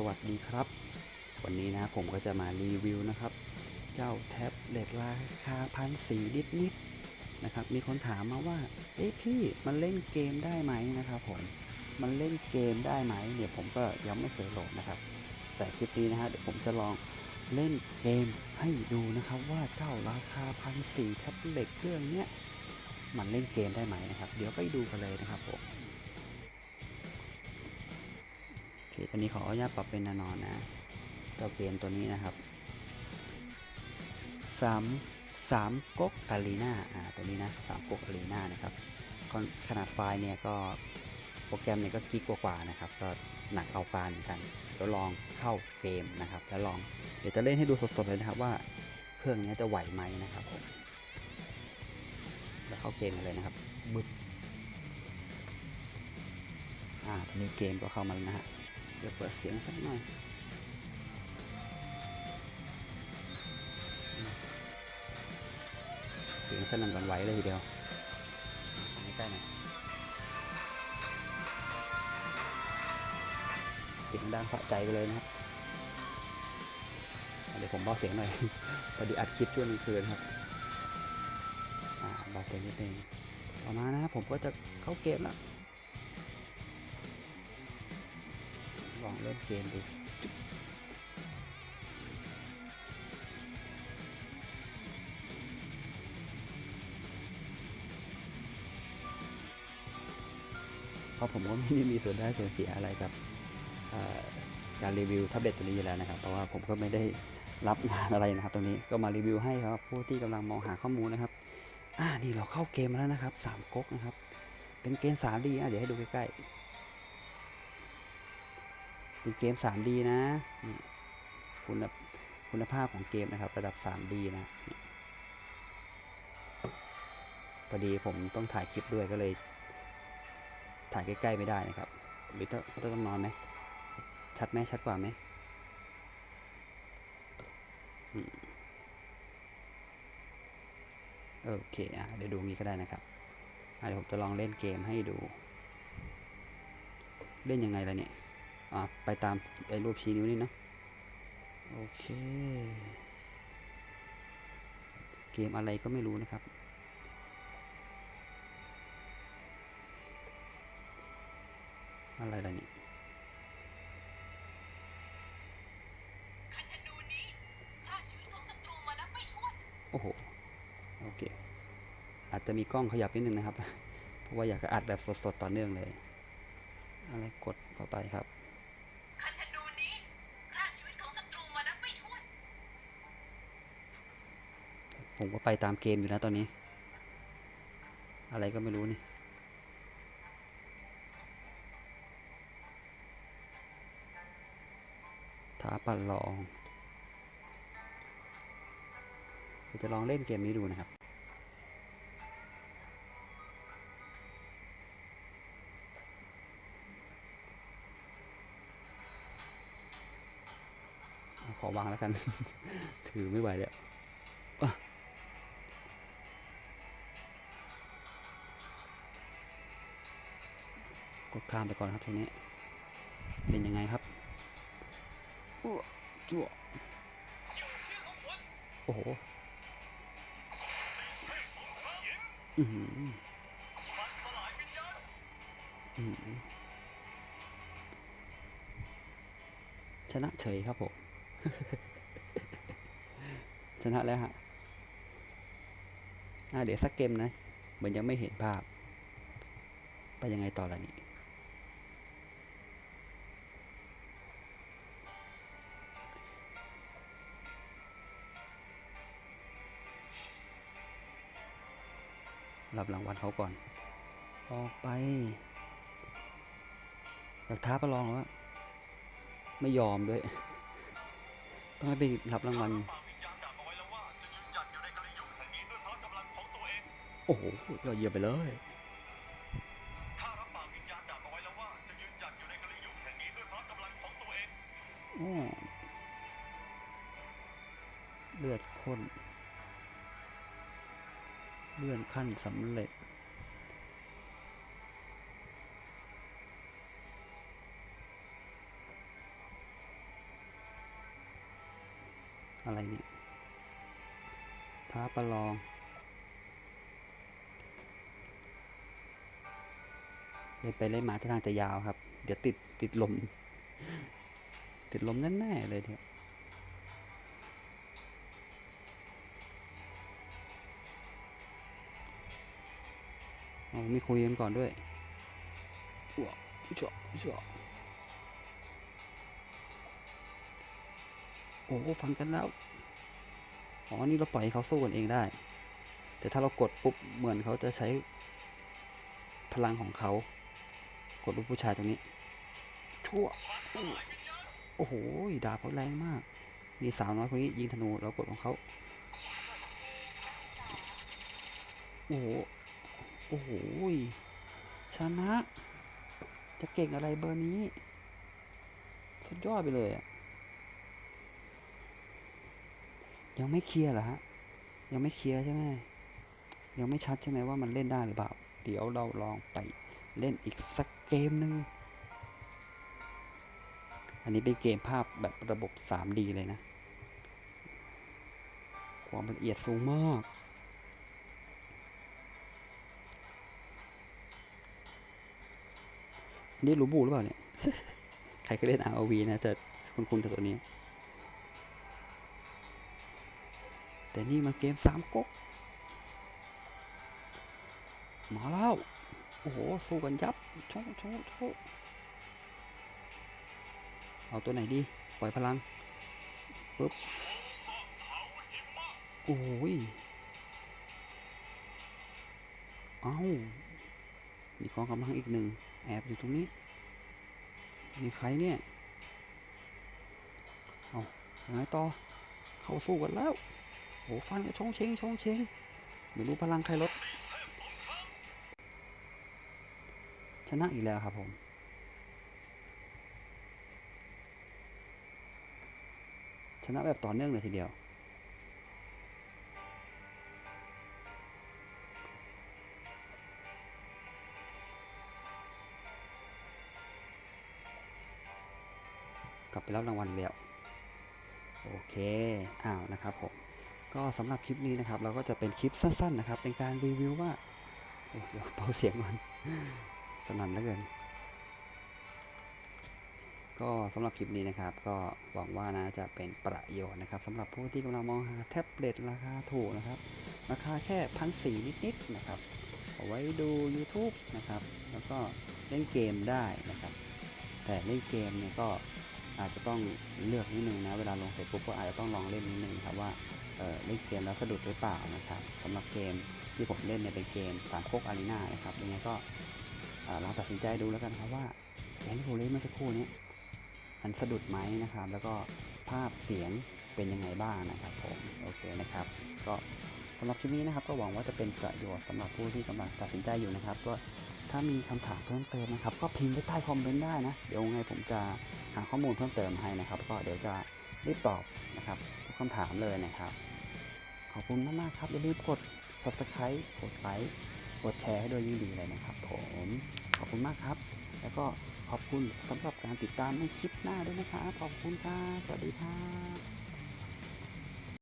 สวัสดีครับ วันนี้นะผมก็จะมารีวิวนะครับ เจ้าแท็บเล็ตราคาพันสีนิดนิดนะครับ มีคนถามมาว่า เอ๊ะพี่มันเล่นเกมได้ไหมนะครับผม มันเล่นเกมได้ไหมเนี่ยผมก็ยังไม่เคยโหลดนะครับ แต่คลิปนี้นะฮะเดี๋ยวผมจะลองเล่นเกมให้ดูนะครับ ว่าเจ้าราคาพันสีแท็บเล็ตเครื่องเนี้ยมันเล่นเกมได้ไหมนะครับ เดี๋ยวไปดูกันเลยนะครับผม คตอนนี้ขออนุญาตปรับเป็นนานอนนะเจ้าเกมตัวนี้นะครับสามสามก๊กอารีนาอ่าตัวนี้นะสามก๊กอารีนานะครับขนขนาดไฟล์เนี่ยก็โปรแกรมเนี่ยก็กิกกว่าๆนะครับ ก็หนักเอาการเหมือนกันเดี๋ยวลองเข้าเกมนะครับ แล้วลองเดี๋ยวจะเล่นให้ดูสดๆเลยนะครับว่าเครื่องนี้จะไหวไหมนะครับผมแล้วเข้าเกมกันเลยนะครับบึ๊บอ่าตอนนี้เกมก็เข้ามาแล้วนะฮะ เดี๋ยวเปิดเสียงสักหน่อยเสียงสนั่นหวั่นไหวเลยทีเดียวใกล้ๆหน่อยเสียงดังสะใจไปเลยนะครับ เดี๋ยวผมเบาเสียงหน่อยพอดีอัดคลิปช่วงกลางคืนครับอ่าเบาเสียงนิดนึงต่อมานะครับผมก็จะเข้าเกมแล้ว ลองเล่นเกมดูเพราะผมก็ไม่ได้มีส่วนได้ส่วนเสียอะไรกับการรีวิวแท็บเล็ตตัวนี้อยู่แล้วนะครับ เพราะว่าผมก็ไม่ได้รับงานอะไรนะครับตรงนี้ก็มารีวิวให้สำหรับผู้ที่กำลังมองหาข้อมูลนะครับ อ่านี่เราเข้าเกมแล้วนะครับสามก๊กนะครับ เป็นเกม 3D อะเดี๋ยวให้ดูใกล้ๆ เป็นเกม 3D นะคุณคุณภาพของเกมนะครับ ระดับ 3D นะนี่พอดีผมต้องถ่ายคลิปด้วยก็เลย ถ่ายใกล้ ๆ ไม่ได้นะครับหรือต้องต้องนอนไหมชัดไหมชัดกว่าไหมอืมโอเคอะเดี๋ยวดูงี้ก็ได้นะครับเดี๋ยวผมจะลองเล่นเกมให้ดู เล่นยังไงล่ะเนี่ย อะไปตามไอ้รูปชี้นิ้วนี่เนอะโอเค เกมอะไรก็ไม่รู้นะครับ อะไรล่ะนี่คันธนูนี้ฆ่าชีวิตของศัตรูมานับไม่ถ้วนโอ้โห โอเค อาจจะมีกล้องขยับนิดนึงนะครับ เพราะว่าอยากจะอัดแบบสดๆ ต่อเนื่องเลย อะไรกดเข้าไปครับ ผมก็ไปตามเกมอยู่นะตอนนี้ อะไรก็ไม่รู้นี่ ท้าปั่นลองเดี๋ยวจะลองเล่นเกมนี้ดูนะครับ ขอวางแล้วกัน ถือไม่ไหวแล้ว ข้ามไปก่อนครับทีนี้เป็นยังไงครับอ้วจั่วโอ้โหอือหืออื้อหือชนะเฉยครับผม ชนะแล้วฮะอะเดี๋ยวสักเกมนะ เหมือนยังไม่เห็นภาพ ไปยังไงต่อล่ะนี่ รับรางวัลเขาก่อน ออกไปอยากท้าประลองแล้วไม่ยอมด้วย ต้องให้ไปรับรางวัลปากวิญญาณดักเอาไว้แล้วว่าจะยืนหกลยุทธ์แห่งนี้ด้วยพละเองโอ้โหยอดเยี่ยมไปเลยเอาไว้แล้วว่าจะยืนหยัดอยู่ในกลยุทธ์แห่งนี้ด้วยพละกำลังของตัวเองอ้อเลือดข้น เลื่อนขั้นสำเร็จ อะไรเนี่ย ท้าประลอง เล่นไปเล่นมาท่าทางจะยาวครับ เดี๋ยวติดติดลม ติดลมแน่ๆเลยเถอะ เอาไม่คุยกันก่อนด้วยอ้วเจาะเจาะโอ้ฟังกันแล้ว อ๋อ นี่เราปล่อยให้เขาสู้กันเองได้ แต่ถ้าเรากดปุ๊บ เหมือนเขาจะใช้พลังของเขา กดรูปผู้ชายตรงนี้ ชั่ว โอ้โห ดาบเขาแรงมากนี่สาวน้อยคนนี้ยิงธนู เรากดของเขา โอ้โห โอ้โหชนะ จะเก่งอะไรเบอร์นี้ สุดยอดไปเลยอะยังไม่เคลียร์เหรอฮะ ยังไม่เคลียร์ใช่ไหมยังไม่ชัดใช่ไหมว่ามันเล่นได้หรือเปล่า เดี๋ยวเราลองไปเล่นอีกสักเกมหนึ่งอันนี้เป็นเกมภาพแบบระบบ 3D เลยนะ ความละเอียดสูงมาก นนี้รูบูหรือเปล่าเนี่ย ใครเคยเล่น ROV นะจะคุ้นๆกับตัวนี้ แต่นี่มันเกมสามก๊กมาแล้ว โอ้โห สู้กันยับโชว์โชว์โชว์เอาตัวไหนดี ปล่อยพลังปุ๊บ โอ้ย เอามีกองกำลังอีกหนึ่ง แอบอยู่ตรงนี้ มีใครเนี่ย เอายังไงต่อ เข้าสู้กันแล้วโอ้ฟันกันชงเชงชงเชงไม่รู้พลังใครลด ชนะอีกแล้วครับผมชนะแบบต่อเนื่องเลยทีเดียว ลับไปรับรางวัลแล้วโอเคอ้าวนะครับผมก็สำหรับคลิปนี้นะครับ เราก็จะเป็นคลิปสั้นๆนะครับ เป็นการรีวิวว่าโอ้เดี๋ยวเบาเสียงก่อนสนั่นเหลือเกิน ก็สำหรับคลิปนี้นะครับ ก็หวังว่านะจะเป็นประโยชน์นะครับสำหรับผู้ที่กำลังมองหาแท็บเล็ตราคาถูกนะครับ ราคาแค่พันสี่นิดๆนะครับเอาไว้ดู YouTube นะครับ แล้วก็เล่นเกมได้นะครับ แต่เล่นเกมเนี่ยก็ อาจจะต้องเลือกนิดนึงนะเวลาลงเสร็จปุ๊บก็อาจจะต้องลองเล่นนิดนึงครับว่าเออเล่นเกมแล้วสะดุดหรือเปล่านะครับสำหรับเกมที่ผมเล่นเนี่ยเป็นเกมสามโคกอารีนานะครับยังไงก็เอ่อลองตัดสินใจดูแล้วกันครับว่าเกมที่ผมเล่นเมื่อสักครู่นี้มันสะดุดไหมนะครับ แล้วก็ภาพเสียงเป็นยังไงบ้างนะครับผมโอเคนะครับ ก็สำหรับคลิปนี้นะครับก็หวังว่าจะเป็นประโยชน์สำหรับผู้ที่กำลังตัดสินใจอยู่นะครับก็ ถ้ามีคำถามเพิ่มเติมนะครับ ก็พิมพ์ไว้ใต้คอมเมนต์ได้นะ เดี๋ยวไงผมจะหาข้อมูลเพิ่มเติมให้นะครับ ก็เดี๋ยวจะรีบตอบนะครับทุกคำถามเลยนะครับ ขอบคุณมากๆครับ อย่าลืมกด subscribe กดไลค์กดแชร์ให้ด้วยยิ่งดีเลยนะครับผมขอบคุณมากครับ แล้วก็ขอบคุณสำหรับการติดตามในคลิปหน้าด้วยนะครับขอบคุณครับสวัสดีครับ